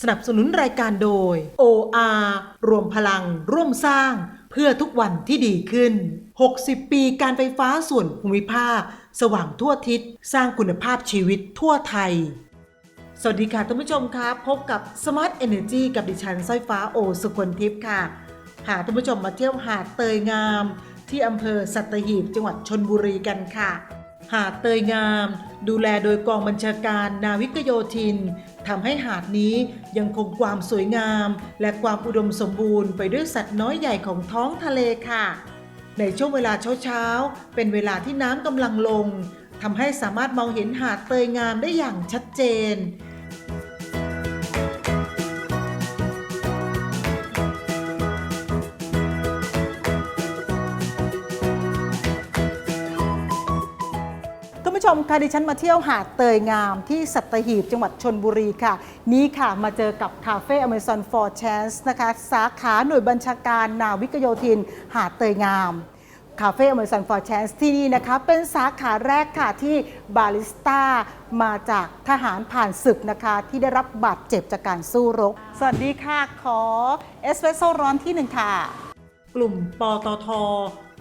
สนับสนุนรายการโดย OR รวมพลังร่วมสร้าง เพื่อทุกวันที่ดีขึ้น 60 ปีการไฟฟ้าส่วนภูมิภาค สว่างทั่วทิศ สร้างคุณภาพชีวิตทั่วไทย สวัสดีค่ะท่านผู้ชมคะพบกับ Smart Energy กับดิฉันสร้อยฟ้าโอสุคนทิพย์ค่ะพาท่านผู้ชมมาเที่ยวหาดเตยงาม ที่อำเภอสัตหีบจังหวัดชนบุรีกันค่ะหาดเตยงาม ดูแลโดยกองบัญชาการนาวิกโยธิน ทำให้หาดนี้ยังคงความสวยงาม และความอุดมสมบูรณ์ไปด้วยสัตว์น้อยใหญ่ของท้องทะเลค่ะ ในช่วงเวลาเช้าๆ เป็นเวลาที่น้ำกำลังลงทำให้สามารถมองเห็นหาดเตยงามได้อย่างชัดเจน มค่ะดิฉันมาเที่ยวหาดเตยงามที่สัตหีบจังหวัดชนบุรีค่ะ นี้ค่ะมาเจอกับคาเฟ่ Amazon for Chance นะคะ สาขาหน่วยบัญชาการนาวิกโยธิน หาดเตยงามคาเฟ่ Amazon for Chance ที่นี่นะคะ เป็นสาขาแรกค่ะที่บาริสต้ามาจากทหารผ่านศึกนะคะ ที่ได้รับบาดเจ็บจากการสู้รบ สวัสดีค่ะ ขอเอสเปรสโซ่ร้อนที่หนึ่งค่ะ กลุ่มปตท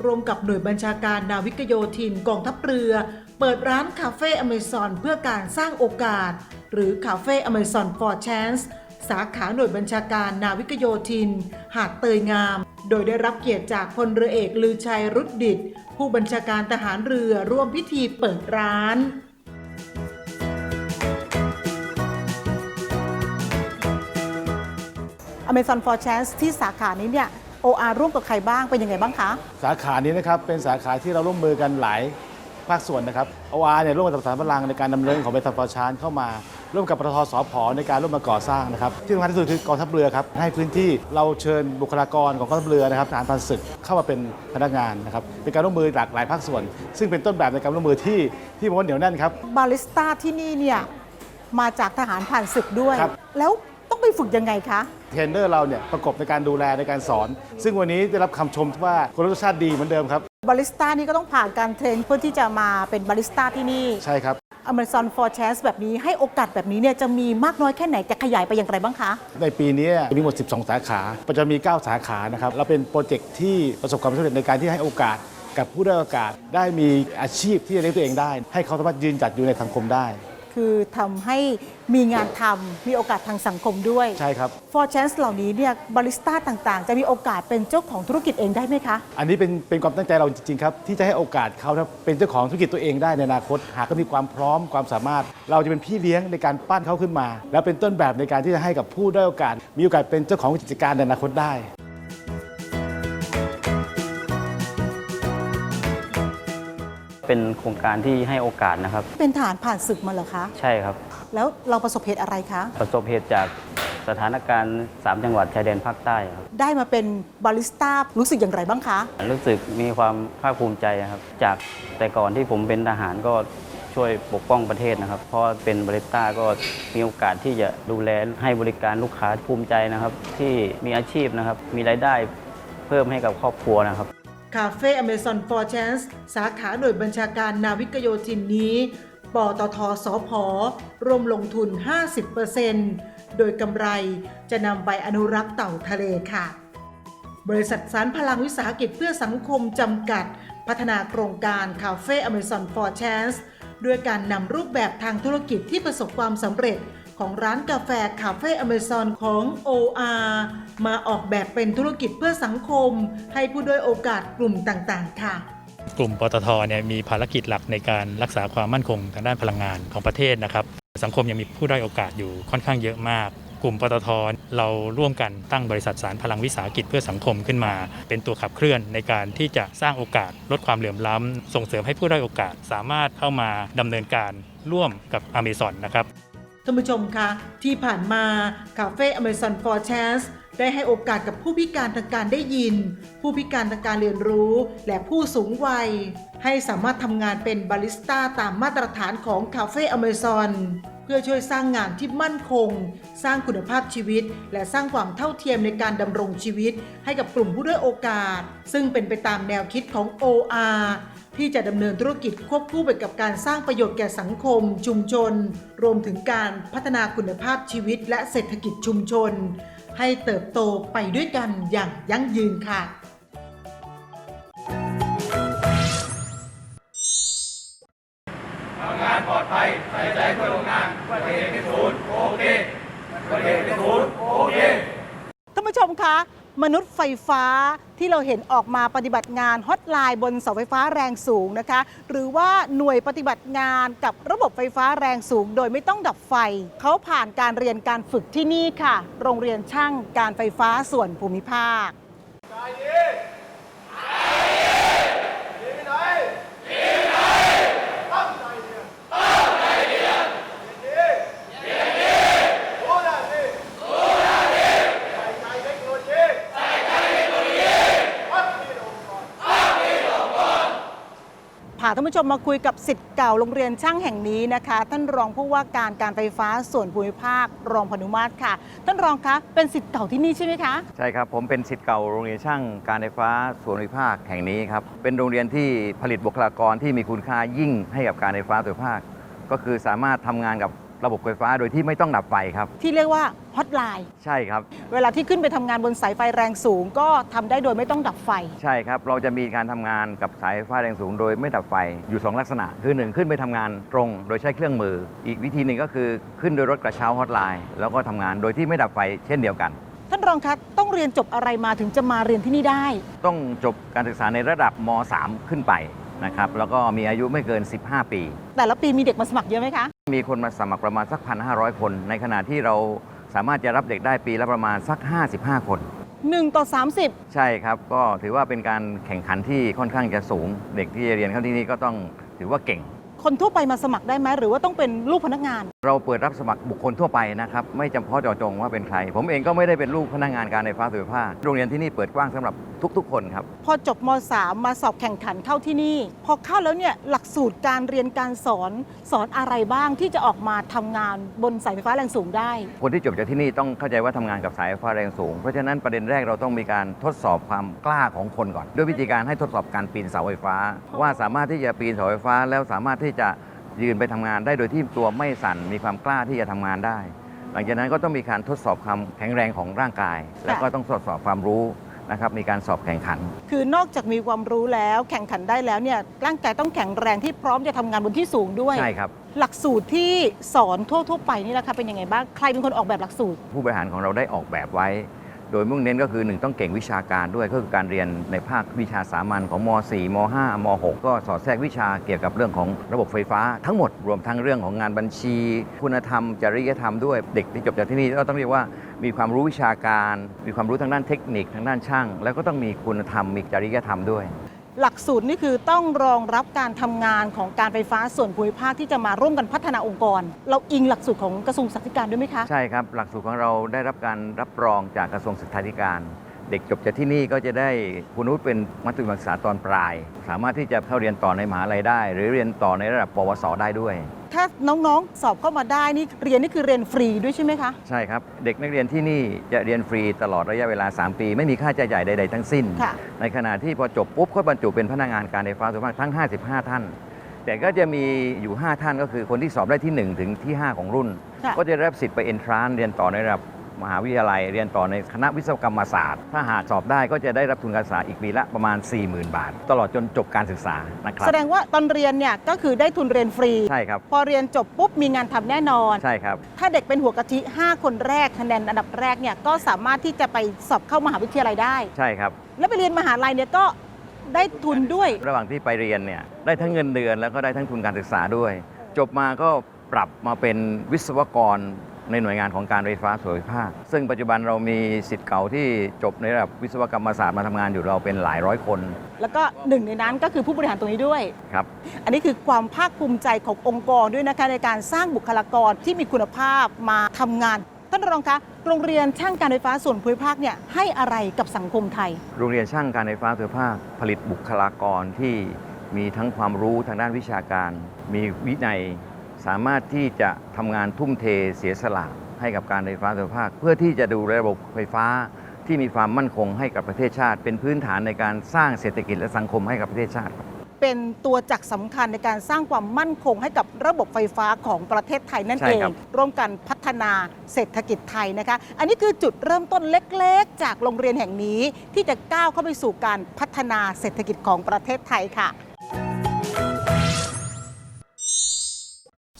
ร่วมกับหน่วยบัญชาการนาวิกโยธินกองทัพเรือ เปิดร้านคาเฟ่อเมซอนเพื่อการสร้างโอกาส หรือคาเฟ่อเมซอน for chance สาขาหน่วยบัญชาการนาวิกโยธิน หาดเตยงาม โดยได้รับเกียรติจากพลเรือเอกลือชัยรุดดิต ผู้บัญชาการทหารเรือร่วมพิธีเปิดร้าน Amazon for Chance ที่สาขานี้เนี่ย OR ร่วมกับใครบ้างเป็นยังไงบ้างคะ สาขานี้นะครับเป็นสาขาที่เราร่วมมือกันหลายภาคส่วนนะครับโออาร์เนี่ยร่วมกับสถานพลังในการดำเนินของเบทฟอร์ชานเข้ามา ร่วมกับปตทสพในการร่วมมาก่อสร้างนะครับ ที่สำคัญที่สุดคือกองทัพเรือครับให้พื้นที่เราเชิญบุคลากรของกองทัพเรือนะครับทหารพันศึกเข้ามาเป็นพนักงานนะครับเป็นการร่วมมือหลากหลายภาคส่วน ซึ่งเป็นต้นแบบในการร่วมมือที่ที่ผมว่าเหนียวแน่นครับ บาริสต้าที่นี่เนี่ยมาจากทหารผ่านศึกด้วย ครับ แล้วต้องไปฝึกยังไงคะ เทรนเนอร์เราเนี่ยประกบในการดูแลในการสอน ซึ่งวันนี้ได้รับคำชมว่าคุณรสชาติดีเหมือนเดิมครับ บาริสต้านี่ก็ต้องผ่านการเทรนเพื่อที่จะมาเป็นบาริสต้าที่นี่ ใช่ครับ Amazon for Chance แบบนี้ให้โอกาสแบบนี้เนี่ยจะมีมากน้อยแค่ไหนจะขยายไปอย่างไรบ้างคะ ในปีนี้มีหมด 12 สาขาปัจจุบันมี 9 สาขานะครับเราเป็นโปรเจกต์ที่ประสบความสำเร็จในการที่ให้โอกาสกับผู้ได้อยโอกาสได้มีอาชีพที่จะเลี้ยงตัวเองได้ ให้เขาสามารถยืนจัดอยู่ในสังคมได้ คือทำให้มีงานทำมีโอกาสทางสังคมด้วย ใช่ครับ For Chance เหล่านี้เนี่ยบาริสต้าต่างๆ จะมีโอกาสเป็นเจ้าของธุรกิจเองได้ไหมคะ อันนี้เป็นเป็นความตั้งใจเราจริงๆครับ ที่จะให้โอกาสเขานะเป็นเจ้าของธุรกิจตัวเองได้ในอนาคต หากเขามีความพร้อมความสามารถ เราจะเป็นพี่เลี้ยงในการปั้นเขาขึ้นมา แล้วเป็นต้นแบบในการที่จะให้กับผู้ได้อยโอกาส มีโอกาสเป็นเจ้าของกิจการในอนาคตได้ เป็นโครงการที่ให้โอกาสนะครับ เป็นทหารผ่านศึกมาเหรอคะ ใช่ครับ แล้วเราประสบเหตุอะไรคะ ประสบเหตุจากสถานการณ์ 3 จังหวัดชายแดนภาคใต้ครับ ได้มาเป็นบาริสต้ารู้สึกอย่างไรบ้างคะ รู้สึกมีความภาคภูมิใจครับ จากแต่ก่อนที่ผมเป็นทหารก็ช่วยปกป้องประเทศนะครับ เพราะเป็นบริสต้าก็มีโอกาสที่จะดูแลให้บริการลูกค้าภูมิใจนะครับ ที่มีอาชีพนะครับ มีรายได้เพิ่มให้กับครอบครัวนะครับ คาเฟ่ Amazon for Chance สาขาหน่วยบัญชาการนาวิกโยธินนี้ ปตทสพร่วมลงทุน 50%โดยกำไรจะนำไปอนุรักษ์เต่าทะเลค่ะ บริษัทสารพลังวิสาหกิจเพื่อสังคมจำกัด พัฒนาโครงการคาเฟ่ Amazon for Chance ด้วยการนำรูปแบบทางธุรกิจที่ประสบความสำเร็จ ของร้านกาแฟคาเฟ่ Amazon ของ OR มาออกแบบเป็นธุรกิจเพื่อสังคม ให้ผู้ด้อยโอกาสกลุ่มต่างๆ ค่ะ กลุ่มปตทเนี่ยมีภารกิจหลักในการรักษาความมั่นคงทางด้านพลังงานของประเทศนะครับ สังคมยังมีผู้ด้อยโอกาสอยู่ค่อนข้างเยอะมากกลุ่มปตทเราร่วมกันตั้งบริษัทสารพลังวิสาหกิจเพื่อสังคมขึ้นมา เป็นตัวขับเคลื่อนในการที่จะสร้างโอกาสลดความเหลื่อมล้ำส่งเสริมให้ผู้ได้โอกาสสามารถเข้ามาดำเนินการร่วมกับอเมซอนนะครับ ท่านผู้ชมคะที่ผ่านมาคาเฟ่ Amazon for Chance ได้ให้โอกาสกับผู้พิการทางการได้ยิน ผู้พิการทางการเรียนรู้ และผู้สูงวัย ให้สามารถทำงานเป็นบาริสต้าตามมาตรฐานของคาเฟ่อเมซอนเพื่อช่วยสร้างงานที่มั่นคง สร้างคุณภาพชีวิต และสร้างความเท่าเทียมในการดำรงชีวิต ให้กับกลุ่มผู้ด้อยโอกาส ซึ่งเป็นไปตามแนวคิดของ OR ที่จะดำเนินธุรกิจควบคู่ไปกับการสร้างประโยชน์แก่สังคม ชุมชน รวมถึงการพัฒนาคุณภาพชีวิตและเศรษฐกิจชุมชน ให้เติบโตไปด้วยกันอย่างยั่งยืนค่ะ มนุษย์ไฟฟ้าที่เราเห็นออกมาปฏิบัติงานฮอตไลน์บนเสาไฟฟ้าแรงสูงนะคะ หรือว่าหน่วยปฏิบัติงานกับระบบไฟฟ้าแรงสูง โดยไม่ต้องดับไฟ เขาผ่านการเรียนการฝึกที่นี่ค่ะ โรงเรียนช่างการไฟฟ้าส่วนภูมิภาค พาท่านผู้ชมมาคุยกับสิทธิ์เก่าโรงเรียนช่างแห่งนี้นะคะ ท่านรองผู้ว่าการการไฟฟ้าส่วนภูมิภาค รองพนุมาตรค่ะ ท่านรองคะเป็นสิทธิ์เก่าที่นี่ใช่ไหมคะใช่ครับ ผมเป็นสิทธิ์เก่าโรงเรียนช่างการไฟฟ้าส่วนภูมิภาคแห่งนี้ครับเป็นโรงเรียนที่ผลิตบุคลากรที่มีคุณค่ายิ่งให้กับการไฟฟ้าส่วนภูมิภาค ก็คือสามารถทำงานกับ ระบบไฟฟ้าโดยที่ไม่ต้องดับไฟครับ ที่เรียกว่าฮอตไลน์ใช่ครับ เวลาที่ขึ้นไปทำงานบนสายไฟแรงสูง ก็ทำได้โดยไม่ต้องดับไฟ ใช่ครับ เราจะมีการทำงานกับสายไฟฟ้าแรงสูงโดยไม่ดับไฟอยู่ 2 ลักษณะ คือ 1 ขึ้นไปทำงานตรง โดยใช้เครื่องมือ อีกวิธีหนึ่งก็คือขึ้นโดยรถกระเช้าฮอตไลน์แล้วก็ทำงานโดยที่ไม่ดับไฟเช่นเดียวกัน ท่านรองคะต้องเรียนจบอะไรมาถึงจะมาเรียนที่นี่ได้ ต้องจบการศึกษาในระดับม .3 ขึ้นไปนะครับแล้วก็มีอายุไม่เกิน 15 ปี แต่ละปีมีเด็กมาสมัครเยอะไหมคะ มีคนมาสมัครประมาณสัก 1,500 คน ในขณะที่เราสามารถจะรับเด็กได้ปีละประมาณสัก 55 คน 1 ต่อ 30 ใช่ครับ ก็ถือว่าเป็นการแข่งขันที่ค่อนข้างจะสูง เด็กที่จะเรียนเข้าที่นี่ก็ต้องถือว่าเก่ง คนทั่วไปมาสมัครได้ไหมหรือว่าต้องเป็นลูกพนักงาน เราเปิดรับสมัครบุคคลทั่วไปนะครับ ไม่จำเพาะเจาะจงว่าเป็นใคร ผมเองก็ไม่ได้เป็นลูกพนักงานการไฟฟ้าส่วนภูมิภาคโรงเรียนที่นี่เปิดกว้างสำหรับทุก ๆ คนครับ พอจบม .3 มาสอบแข่งขันเข้าที่นี่ พอเข้าแล้วเนี่ยหลักสูตรการเรียนการสอนสอนอะไรบ้างที่จะออกมาทำงานบนสายไฟฟ้าแรงสูงได้ คนที่จบจากที่นี่ต้องเข้าใจว่าทำงานกับสายไฟฟ้าแรงสูง เพราะฉะนั้นประเด็นแรกเราต้องมีการทดสอบความกล้าของคนก่อน ด้วยวิธีการให้ทดสอบการปีนเสาไฟฟ้า ว่าสามารถที่จะปีนเสาไฟฟ้าแล้วสามารถที่จะยืนไปทำงานได้โดยที่ตัวไม่สั่นมีความกล้าที่จะทำงานได้ หลังจากนั้นก็ต้องมีการทดสอบความแข็งแรงของร่างกาย แล้วก็ต้องทดสอบความรู้นะครับมีการสอบแข่งขัน คือนอกจากมีความรู้แล้วแข่งขันได้แล้วเนี่ยร่างกายต้องแข็งแรงที่พร้อมจะทำงานบนที่สูงด้วยใช่ครับหลักสูตรที่สอนทั่วๆไปนี่แหละคะเป็นยังไงบ้างใครเป็นคนออกแบบหลักสูตร ผู้บริหารของเราได้ออกแบบไว้ โดยมุ่งเน้นก็คือ 1 ต้องเก่งวิชาการด้วยก็คือการเรียนในภาควิชาสามัญของม .4 ม .5 ม .6 ก็สอดแทรกวิชาเกี่ยวกับเรื่องของระบบไฟฟ้า ทั้งหมดรวมทั้งเรื่องของงานบัญชี คุณธรรม จริยธรรมด้วยเด็กที่จบจากที่นี่ก็ต้องเรียกว่ามีความรู้วิชาการ มีความรู้ทางด้านเทคนิคทางด้านช่าง แล้วก็ต้องมีคุณธรรมมีจริยธรรมด้วย หลักสูตรนี่คือต้องรองรับการทำงานของการไฟฟ้าส่วนภูมิภาคที่จะมาร่วมกันพัฒนาองค์กร เราอิงหลักสูตรของกระทรวงศึกษาธิการด้วยไหมคะ ใช่ครับ หลักสูตรของเราได้รับการรับรองจากกระทรวงศึกษาธิการ เด็กจบจากที่นี่ก็จะได้คุณวุฒิเป็นมัธยมศึกษาตอนปลาย สามารถที่จะเข้าเรียนต่อในมหาลัยได้ หรือเรียนต่อในระดับปวสได้ด้วย ถ้าน้องๆ สอบเข้ามาได้นี่เรียนนี่คือเรียนฟรีด้วยใช่ไหมคะ ใช่ครับ เด็กนักเรียนที่นี่จะเรียนฟรีตลอดระยะเวลา 3 ปี ไม่มีค่าใช้จ่ายใด ๆ ทั้งสิ้น ค่ะ ในขณะที่พอจบปุ๊บก็บรรจุเป็นพนักงานการไฟฟ้าส่วนภูมิภาคทั้ง 55 ท่าน แต่ก็จะมีอยู่ 5 ท่านก็คือคนที่สอบได้ที่ 1 ถึงที่ 5 ของรุ่น ค่ะ ก็จะได้รับสิทธิ์ไปเอนทรานเรียนต่อในระดับ มหาวิทยาลัย เรียนต่อในคณะวิศวกรรมศาสตร์ ถ้าหากสอบได้ก็จะได้รับทุนการศึกษาอีกปีละประมาณ 40,000 บาท ตลอดจนจบการศึกษานะครับแสดงว่าตอนเรียนเนี่ยก็คือได้ทุนเรียนฟรีใช่ครับพอเรียนจบปุ๊บมีงานทำแน่นอนใช่ครับถ้าเด็กเป็นหัวกะทิ 5 คนแรกคะแนนอันดับแรกเนี่ยก็สามารถที่จะไปสอบเข้ามหาวิทยาลัยได้ใช่ครับแล้วไปเรียนมหาลัยเนี่ยก็ได้ทุนด้วย ระหว่างที่ไปเรียนเนี่ยได้ทั้งเงินเดือนแล้วก็ได้ทั้งทุนการศึกษาด้วย จบมาก็ปรับมาเป็นวิศวกร ในหน่วยงานของการไฟฟ้าส่วนภูมิภาค ซึ่งปัจจุบันเรามีสิทธิ์เก่าที่จบในระดับวิศวกรรมศาสตร์มาทำงานอยู่เราเป็นหลายร้อยคน แล้วก็หนึ่งในนั้นก็คือผู้บริหารตรงนี้ด้วย ครับ อันนี้คือความภาคภูมิใจขององค์กรด้วยนะคะในการสร้างบุคลากรที่มีคุณภาพมาทำงาน ท่านรองคะโรงเรียนช่างการไฟฟ้าส่วนภูมิภาคเนี่ยให้อะไรกับสังคมไทย โรงเรียนช่างการไฟฟ้าส่วนภูมิภาคผลิตบุคลากรที่มีทั้งความรู้ทางด้านวิชาการ มีวินัย สามารถที่จะทำงานทุ่มเทเสียสละให้กับการไฟฟ้าส่วนภูมิภาค เพื่อที่จะดูแลระบบไฟฟ้าที่มีความมั่นคงให้กับประเทศชาติ เป็นพื้นฐานในการสร้างเศรษฐกิจและสังคมให้กับประเทศชาติครับเป็นตัวจักรสำคัญในการสร้างความมั่นคงให้กับระบบไฟฟ้าของประเทศไทยนั่นใช่เองครับร่วมกันพัฒนาเศรษฐกิจไทยนะคะ อันนี้คือจุดเริ่มต้นเล็กๆ จากโรงเรียนแห่งนี้ที่จะก้าวเข้าไปสู่การพัฒนาเศรษฐกิจของประเทศไทยค่ะ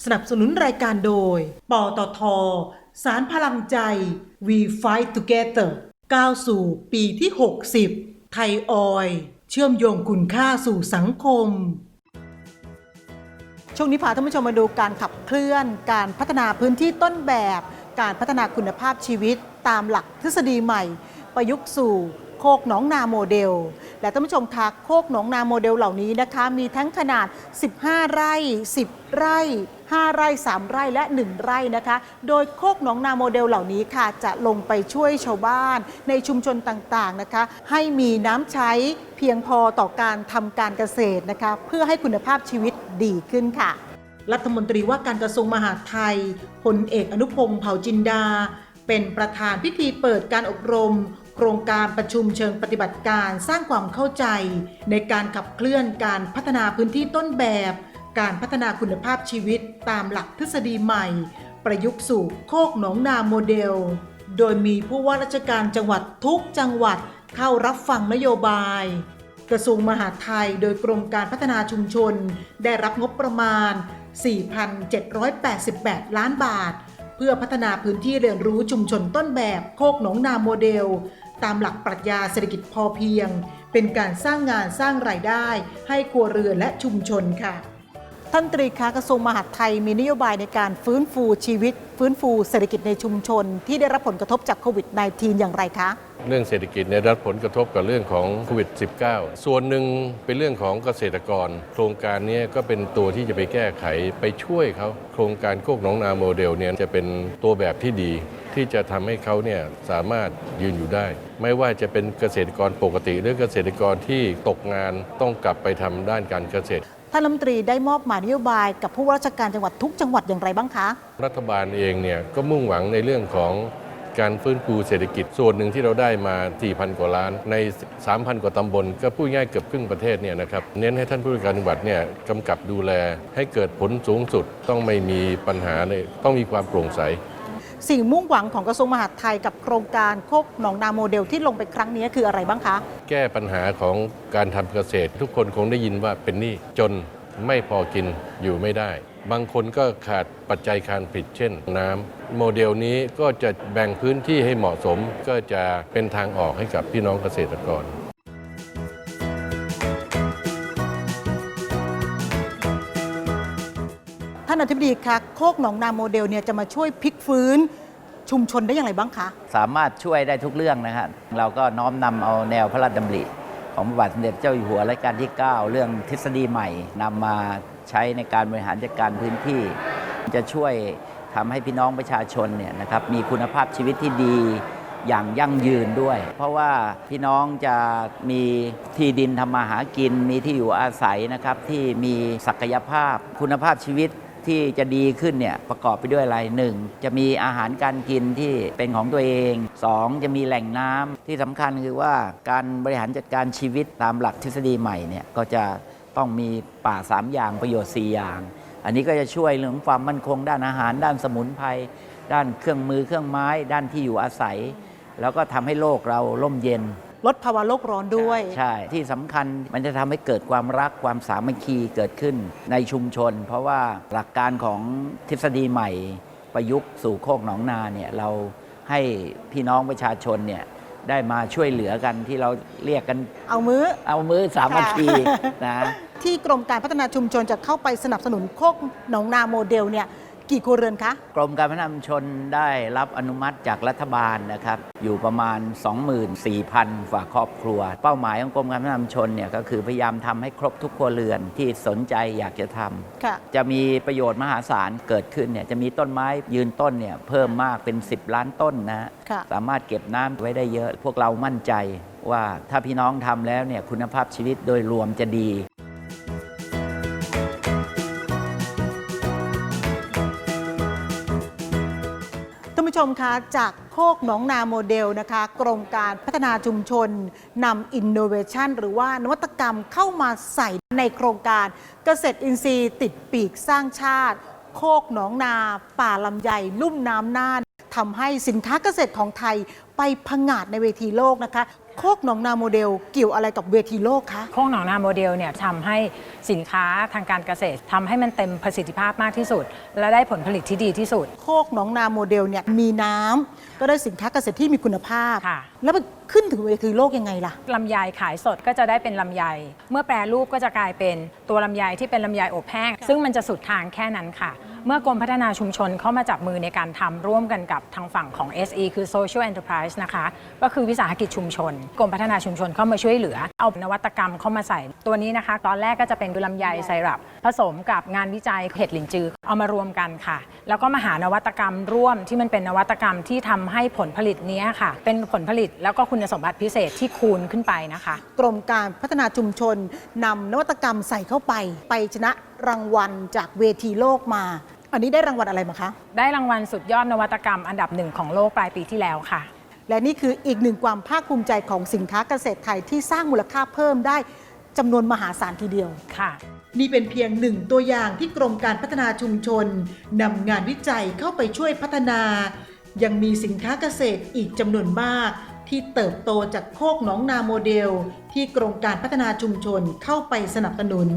สนับสนุนรายการโดย ปตท สารพลังใจ We Fight Together ก้าวสู่ปีที่ 60 ไทยออย เชื่อมโยงคุณค่าสู่สังคม ช่วงนี้พาท่านผู้ชมมาดูการขับเคลื่อน การพัฒนาพื้นที่ต้นแบบ การพัฒนาคุณภาพชีวิตตามหลักทฤษฎีใหม่ ประยุกต์สู่โคกหนองนาโมเดล และท่านผู้ชมคะโคกหนองนาโมเดลเหล่านี้นะคะ มีทั้งขนาด 15 ไร่ 10 ไร่ 5 ไร่ 3 ไร่และ 1 ไร่นะคะ โดยโคกหนองนาโมเดลเหล่านี้ค่ะ จะลงไปช่วยชาวบ้าน ในชุมชนต่างๆนะคะ ให้มีน้ำใช้เพียงพอต่อการทำการเกษตรนะคะ เพื่อให้คุณภาพชีวิตดีขึ้นค่ะ รัฐมนตรีว่าการกระทรวงมหาดไทยพลเอกอนุพงศ์เผ่าจินดา เป็นประธานพิธีเปิดการอบรมโครงการประชุมเชิงปฏิบัติการสร้างความเข้าใจ ในการขับเคลื่อนการพัฒนาพื้นที่ต้นแบบ การพัฒนาคุณภาพชีวิตตามหลักทฤษฎีใหม่ ประยุกต์สู่โคกหนองนาโมเดล โดยมีผู้ว่าราชการจังหวัดทุกจังหวัดเข้ารับฟังนโยบาย กระทรวงมหาดไทยโดยกรมการพัฒนาชุมชน ได้รับงบประมาณ 4,788 ล้านบาท เพื่อพัฒนาพื้นที่เรียนรู้ชุมชนต้นแบบโคกหนองนาโมเดล ตามหลักปรัชญาเศรษฐกิจพอเพียงเป็นการสร้างงานสร้างรายได้ให้ครัวเรือนและชุมชนค่ะ ท่านตรีคะกระทรวงมหาดไทยมีนโยบายในการฟื้นฟูชีวิต ฟื้นฟูเศรษฐกิจในชุมชน ที่ได้รับผลกระทบจากโควิด -19 อย่างไรคะเรื่องเศรษฐกิจเนี่ยได้รับผลกระทบกับเรื่องของโควิด -19 ส่วนหนึ่งเป็นเรื่องของเกษตรกร โครงการนี้ก็เป็นตัวที่จะไปแก้ไขไปช่วยเขาโครงการโคกหนองนาโมเดลเนี่ยจะเป็นตัวแบบที่ดี ที่จะทำให้เขาเนี่ยสามารถยืนอยู่ได้ ไม่ว่าจะเป็นเกษตรกรปกติ หรือเกษตรกรที่ตกงานต้องกลับไปทำด้านการเกษตร ท่านรัฐมนตรีได้มอบหมายนโยบายกับผู้ว่าราชการจังหวัดทุกจังหวัดอย่างไรบ้างคะ รัฐบาลเองเนี่ยก็มุ่งหวังในเรื่องของการฟื้นฟูเศรษฐกิจส่วนหนึ่งที่เราได้มา 4,000 กว่าล้าน ใน 3,000 กว่าตำบล ก็พูดง่ายเกือบครึ่งประเทศเนี่ยนะครับ เน้นให้ท่านผู้ว่าการจังหวัดเนี่ยกำกับดูแลให้เกิดผลสูงสุด ต้องไม่มีปัญหาเลยต้องมีความโปร่งใส สิ่งมุ่งหวังของกระทรวงมหาดไทยกับโครงการโคกหนองนาโมเดลที่ลงไปครั้งนี้คืออะไรบ้างคะ แก้ปัญหาของการทำเกษตร ทุกคนคงได้ยินว่าเป็นหนี้จนไม่พอกินอยู่ไม่ได้ บางคนก็ขาดปัจจัยการผลิตเช่น น้ำโมเดลนี้ก็จะแบ่งพื้นที่ให้เหมาะสม ก็จะเป็นทางออกให้กับพี่น้องเกษตรกรานอธิบดีคะโคกหนองนาโมเดลเนี่ยจะมาช่วยพลิกฟื้นชุมชนได้อย่างไรบ้างคะ สามารถช่วยได้ทุกเรื่องนะฮะเราก็น้อมนำเอาแนวพระราชดำริ ของพระบาทสมเด็จเจ้าอยู่หัวรัชกาลที่ 9 เรื่องทฤษฎีใหม่นำมาใช้ในการบริหารจัดการพื้นที่ จะช่วยทำให้พี่น้องประชาชนเนี่ยนะครับมีคุณภาพชีวิตที่ดีอย่างยั่งยืนด้วย เพราะว่าพี่น้องจะมีที่ดินทำมาหากินมีที่อยู่อาศัยนะครับที่มีศักยภาพคุณภาพชีวิต ที่จะดีขึ้นเนี่ยประกอบไปด้วยอะไรหนึ่งจะมีอาหารการกินที่เป็นของตัวเองสองจะมีแหล่งน้ำที่สำคัญคือว่าการบริหารจัดการชีวิตตามหลักทฤษฎีใหม่เนี่ยก็จะต้องมีป่า 3 อย่างประโยชน์ 4 อย่าง อันนี้ก็จะช่วยเรื่องของความมั่นคงด้านอาหาร ด้านสมุนไพรด้านเครื่องมือเครื่องไม้ ด้านที่อยู่อาศัย แล้วก็ทำให้โลกเราร่มเย็น ลดภาวะโลกร้อนด้วย ใช่ ที่สำคัญมันจะทำให้เกิดความรักความสามัคคีเกิดขึ้นในชุมชน เพราะว่าหลักการของทฤษฎีใหม่ ประยุกต์สู่โคกหนองนาเนี่ยเราให้พี่น้องประชาชนเนี่ยได้มาช่วยเหลือกันที่เราเรียกกันเอามือเอามือสามัคคีค่ะนะ ที่กรมการพัฒนาชุมชนจะเข้าไปสนับสนุนโคกหนองนาโมเดลเนี่ย กี่ครัวเรือนคะ กรมการพัฒนาชุมชนได้รับอนุมัติจากรัฐบาลนะครับ อยู่ประมาณ 24,000ฝ่าครอบครัว เป้าหมายของกรมการพัฒนาชุมชนเนี่ยก็คือพยายามทำให้ครบทุกครัวเรือนที่สนใจอยากจะทำค่ะจะมีประโยชน์มหาศาลเกิดขึ้นเนี่ยจะมีต้นไม้ยืนต้นเนี่ยเพิ่มมากเป็น 10 ล้านต้นนะฮะค่ะสามารถเก็บน้ำไว้ได้เยอะ พวกเรามั่นใจว่าถ้าพี่น้องทำแล้วเนี่ยคุณภาพชีวิตโดยรวมจะดี ชมคะจากโคกหนองนาโมเดลนะคะกรมการพัฒนาชุมชนนำอินโนเวชันหรือว่านวัตกรรมเข้ามาใส่ในโครงการเกษตรอินทรีย์ติดปีกสร้างชาติ โคกหนองนาป่าลำไยลุ่มน้ำน่านทำให้สินค้าเกษตรของไทยไปผงาดในเวทีโลกนะคะ โคกหนองนาโมเดล เกี่ยวอะไรกับเวทีโลกคะ โค้งหนองนาโมเดลเนี่ยทำให้สินค้าทางการเกษตรทำให้มันเต็มประสิทธิภาพมากที่สุด และได้ผลผลิตที่ดีที่สุด โคกหนองนาโมเดลเนี่ยมีน้ำก็ได้สินค้าเกษตรที่มีคุณภาพ ค่ะ แล้วมันขึ้นถึงเวทีโลกยังไงล่ะ ลำไยขายสดก็จะได้เป็นลำไย เมื่อแปรรูปก็จะกลายเป็นตัวลำไยที่เป็นลำไยอบแห้ง ซึ่งมันจะสุดทางแค่นั้นค่ะ เมื่อกรมพัฒนาชุมชนเข้ามาจับมือในการทำร่วมกันกับทางฝั่งของ SE คือ Social Enterprise นะคะ ก็คือวิสาหกิจชุมชนกรมพัฒนาชุมชนเข้ามาช่วยเหลือ เอานวัตกรรมเข้ามาใส่ ตัวนี้นะคะ ตอนแรกก็จะเป็นลำไยไซรัปผสมกับงานวิจัยเห็ดหลินจือเอามารวมกันค่ะ แล้วก็มาหานวัตกรรมร่วมที่มันเป็นนวัตกรรมที่ทำให้ผลผลิตเนี้ยค่ะ เป็นผลผลิตแล้วก็คุณสมบัติพิเศษที่คูณขึ้นไปนะคะ กรมการพัฒนาชุมชนนำนวัตกรรมใส่เข้าไป ไปชนะรางวัลจากเวทีโลกมาอันนี้ได้รางวัลอะไรมาคะ ได้รางวัลสุดยอดนวัตกรรมอันดับหนึ่งของโลกปลายปีที่แล้วค่ะ และนี่คืออีกหนึ่งความภาคภูมิใจของสินค้าเกษตรไทยที่สร้างมูลค่าเพิ่มได้จำนวนมหาศาลทีเดียวค่ะนี่เป็นเพียงหนึ่งตัวอย่างที่กรมการพัฒนาชุมชนนำงานวิจัยเข้าไปช่วยพัฒนา ยังมีสินค้าเกษตรอีกจำนวนมาก ที่เติบโตจากโคกหนองนาโมเดล ที่กรมการพัฒนาชุมชนเข้าไปสนับสนุน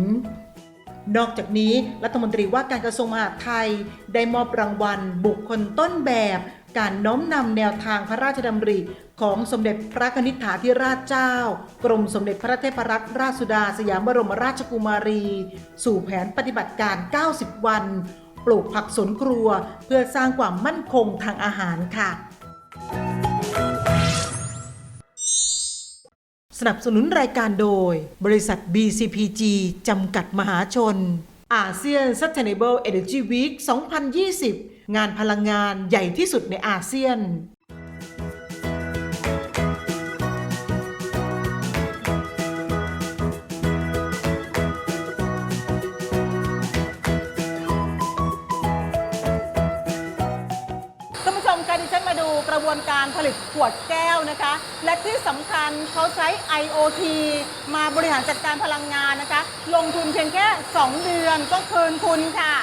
นอกจากนี้รัฐมนตรีว่าการกระทรวงมหาดไทย ได้มอบรางวัลบุคคลต้นแบบ การน้อมนำแนวทางพระราชดำริของสมเด็จพระนิษฐาธิราชเจ้า กรมสมเด็จพระเทพรัตนราชสุดาสยามบรมราชกุมารี สู่แผนปฏิบัติการ 90 วัน ปลูกผักสวนครัวเพื่อสร้างความมั่นคงทางอาหารค่ะ สนับสนุนรายการโดย บริษัท BCPG จำกัดมหาชนอาเซียน Sustainable Energy Week 2020 งานพลังงานใหญ่ที่สุดในอาเซียนท่านผู้ชมคะดิฉันมาดูกระบวนการผลิตขวดแก้วนะคะ และที่สำคัญเขาใช้ IoT มาบริหารจัดการพลังงานนะคะ ลงทุนเพียงแค่ 2 เดือนก็คืนทุนค่ะ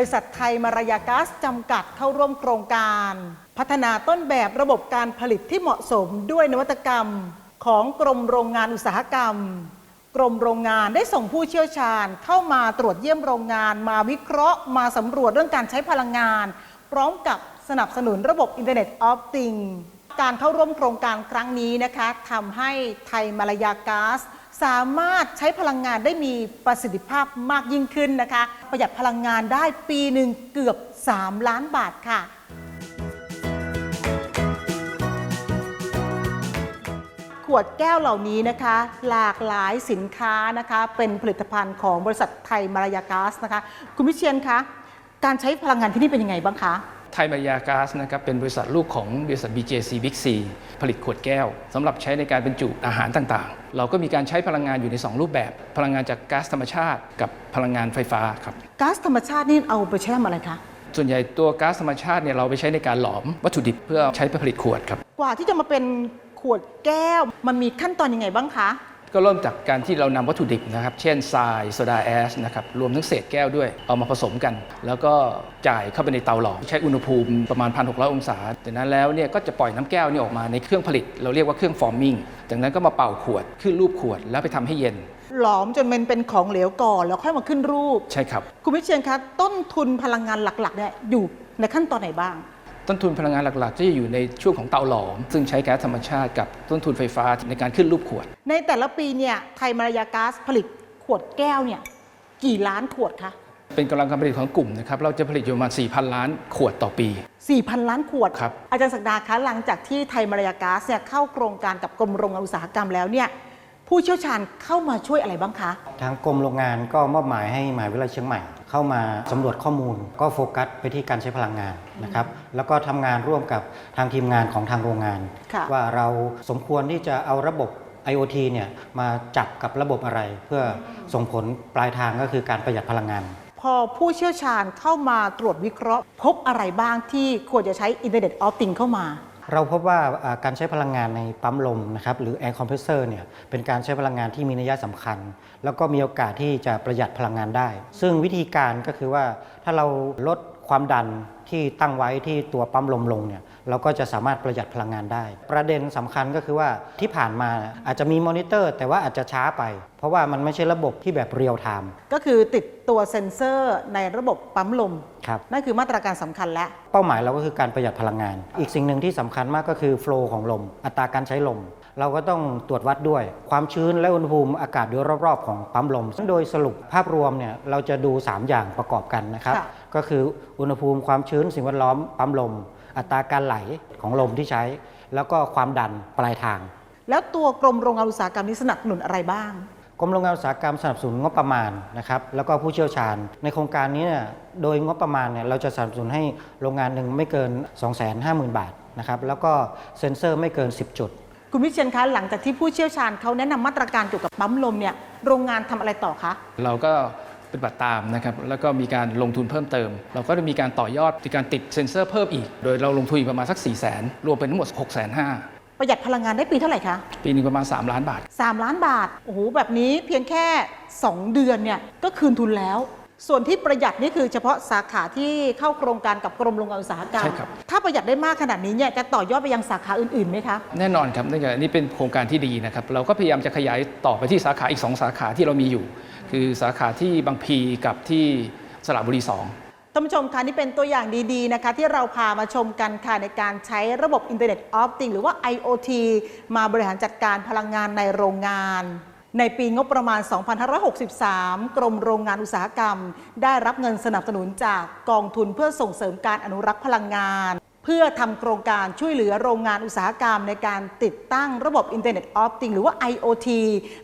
ริษัทไทยมารายาก๊าซจำกัดเข้าร่วมโครงการ พัฒนาต้นแบบระบบการผลิตที่เหมาะสมด้วยนวัตกรรม ของกรมโรงงานอุตสาหกรรม กรมโรงงานได้ส่งผู้เชี่ยวชาญเข้ามาตรวจเยี่ยมโรงงาน มาวิเคราะห์ มาสำรวจเรื่องการใช้พลังงาน พร้อมกับสนับสนุนระบบอินเทอร์เน็ตออฟติงการเข้าร่วมโครงการครั้งนี้นะคะทำให้ไทยมารายาก๊าซ สามารถใช้พลังงานได้มีประสิทธิภาพมากยิ่งขึ้นนะคะ ประหยัดพลังงานได้ปีหนึ่งเกือบ 3 ล้านบาทค่ะ ขวดแก้วเหล่านี้นะคะ หลากหลายสินค้านะคะ เป็นผลิตภัณฑ์ของบริษัทไทยมารายาก๊าซนะคะ คุณวิเชียนคะการใช้พลังงานที่นี่เป็นยังไงบ้างคะ ไทยมายาก๊าซนะครับเป็นบริษัทลูกของบริษัท BJC Big C ผลิตขวดแก้วสำหรับใช้ในการบรรจุอาหารต่างๆ เราก็มีการใช้พลังงานอยู่ใน 2 รูปแบบ พลังงานจากก๊าซธรรมชาติ กับพลังงานไฟฟ้าครับก๊าซธรรมชาตินี่เอาไปใช้ทำอะไรคะส่วนใหญ่ตัวก๊าซธรรมชาติเนี่ยเราไปใช้ในการหลอมวัตถุดิบเพื่อใช้ผลิตขวดครับกว่าที่จะมาเป็นขวดแก้วมันมีขั้นตอนยังไงบ้างคะ ก็เริ่มจากการที่เรานำวัตถุดิบนะครับ เช่นทรายโซดาแอชนะครับ รวมทั้งเศษแก้วด้วย เอามาผสมกัน แล้วก็จ่ายเข้าไปในเตาหลอม ใช้อุณหภูมิประมาณ 1,600 องศา จากนั้นแล้วเนี่ยก็จะปล่อยน้ำแก้วนี่ออกมาในเครื่องผลิต เราเรียกว่าเครื่องฟอร์มิง จากนั้นก็มาเป่าขวด ขึ้นรูปขวดแล้วไปทำให้เย็น หลอมจนมันเป็นของเหลวก่อนแล้วค่อยมาขึ้นรูป ใช่ครับ คุณวิเชียนคะ ต้นทุนพลังงานหลักๆเนี่ยอยู่ในขั้นตอนไหนบ้าง ต้นทุนพลังงานหลักๆจะอยู่ในช่วงของเตาหลอม ซึ่งใช้แก๊สธรรมชาติกับต้นทุนไฟฟ้าในการขึ้นรูปขวด ในแต่ละปีเนี่ยไทยมารยาก๊าซผลิตขวดแก้วเนี่ยกี่ล้านขวดคะเป็นกำลังการผลิตของกลุ่มนะครับเราจะผลิตอยู่ประมาณ 4,000 ล้านขวดต่อปี 4,000 ล้านขวดครับอาจารย์ศักดาคะหลังจากที่ไทยมารยาก๊าซเนี่ยเข้าโครงการกับกรมโรงงานอุตสาหกรรมแล้วเนี่ยผู้เชี่ยวชาญเข้ามาช่วยอะไรบ้างคะ ทางกรมโรงงานก็มอบหมายให้มหาวิทยาลัยเชียงใหม่ เข้ามาสำรวจข้อมูล ก็โฟกัสไปที่การใช้พลังงานนะครับแล้วก็ทำงานร่วมกับทางทีมงานของทางโรงงาน ค่ะ ว่าเราสมควรที่จะเอาระบบ IoT เนี่ยมาจับกับระบบอะไร เพื่อส่งผลปลายทางก็คือการประหยัดพลังงาน พอผู้เชี่ยวชาญเข้ามาตรวจวิเคราะห์ พบอะไรบ้างที่ควรจะใช้ Internet of Things เข้ามา เราพบว่าการใช้พลังงานในปั๊มลมนะครับหรือแอร์คอมเพรสเซอร์เนี่ยเป็นการใช้พลังงานที่มีนัยสำคัญ แล้วก็มีโอกาสที่จะประหยัดพลังงานได้ ซึ่งวิธีการก็คือว่าถ้าเราลดความดันที่ตั้งไว้ที่ตัวปั๊มลมลงเนี่ย เราก็จะสามารถประหยัดพลังงานได้ ประเด็นสำคัญก็คือว่าที่ผ่านมาอาจจะมีมอนิเตอร์ แต่ว่าอาจจะช้าไป เพราะว่ามันไม่ใช่ระบบที่แบบเรียลไทม์ก็คือติดตัวเซ็นเซอร์ในระบบปั๊มลมครับนั่นคือมาตรการสำคัญและเป้าหมายเราก็คือการประหยัดพลังงาน อีกสิ่งหนึ่งที่สำคัญมากก็คือโฟล์ของลม อัตราการใช้ลมเราก็ต้องตรวจวัดด้วย ความชื้นและอุณหภูมิอากาศโดยรอบๆ ของปั๊มลม โดยสรุปภาพรวมเนี่ยเราจะดู 3 อย่างประกอบกันนะครับค่ะก็คืออุณหภูมิความชื้นสิ่งแวดล้อมปั๊มลม อัตราการไหลของลมที่ใช้ แล้วก็ความดันปลายทาง แล้วตัวกรมโรงงานอุตสาหกรรมนี้สนับสนุนอะไรบ้าง กรมโรงงานอุตสาหกรรมสนับสนุนงบประมาณนะครับแล้วก็ผู้เชี่ยวชาญ ในโครงการนี้เนี่ยโดยงบประมาณเนี่ยเราจะสนับสนุนให้โรงงานหนึ่งไม่เกิน 250,000 บาทนะครับแล้วก็เซ็นเซอร์ไม่เกิน 10 จุด คุณวิเชียนคะหลังจากที่ผู้เชี่ยวชาญเขาแนะนำมาตรการเกี่ยวกับปั๊มลมเนี่ยโรงงานทำอะไรต่อคะ เราก็ ปฏิบัติตามนะครับแล้วก็มีการลงทุนเพิ่มเติม เราก็จะมีการต่อยอดในการติดเซ็นเซอร์เพิ่มอีก โดยเราลงทุนอีกประมาณสัก 4 0 0 0 0 0รวมเป็นทั้งหมด 6 5 0 0 0ประหยัดพลังงานได้ปีเท่าไหร่คะ ปีหนึงประมาณ 3 ล้านบาท 3 ล้านบาท โอ้โห แบบนี้เพียงแค่ 2 เดือนเนี่ยก็คืนทุนแล้ว ส่วนที่ประหยัดนี่คือเฉพาะสาขาที่เข้าโครงการกับกรมโรงงานอุตสาหกรรม ใช่ครับ ถ้าประหยัดได้มากขนาดนี้เนี่ยจะต่อยอดไปยังสาขาอื่นๆไหมคะ แน่นอนครับเนื่องจากนี่เป็นโครงการที่ดีนะครับ เราก็พยายามจะขยายต่อไปที่สาขาอีก 2 สาขาที่เรามีอยู่ คือสาขาที่บางพีกับที่สระบุรี 2ท่านผู้ชมคะนี่เป็นตัวอย่างดีๆนะคะที่เราพามาชมกันค่ะในการใช้ระบบ Internet of Things หรือว่า IoT มาบริหารจัดการพลังงานในโรงงาน ในปีงบประมาณ 2563 กรมโรงงานอุตสาหกรรม ได้รับเงินสนับสนุนจากกองทุนเพื่อส่งเสริมการอนุรักษ์พลังงาน เพื่อทำโครงการช่วยเหลือโรงงานอุตสาหกรรม ในการติดตั้งระบบ Internet of Things หรือว่า IoT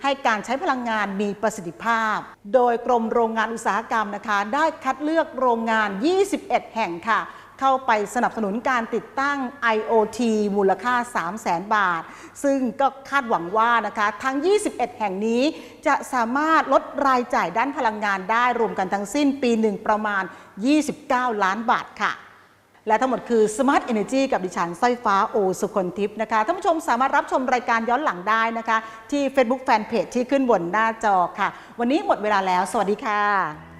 ให้การใช้พลังงานมีประสิทธิภาพ โดยกรมโรงงานอุตสาหกรรมนะคะ ได้คัดเลือกโรงงาน 21 แห่งค่ะเข้าไปสนับสนุนการติดตั้ง IoT มูลค่า 3 0 0แสนบาท ซึ่งก็คาดหวังว่านะคะทั้ง 21 แห่งนี้จะสามารถลดรายจ่ายด้านพลังงานได้รวมกันทั้งสิ้นปีหนึ่งประมาณ 29 ล้านบาทค่ะ และทั้งหมดคือ Smart Energy กับดิฉันสร้อยฟ้าโอสุคนทิพย์นะคะท่านผู้ชมสามารถรับชมรายการย้อนหลังได้นะคะ ที่ Facebook Fanpage ที่ขึ้นบนหน้าจอค่ะ วันนี้หมดเวลาแล้ว สวัสดีค่ะ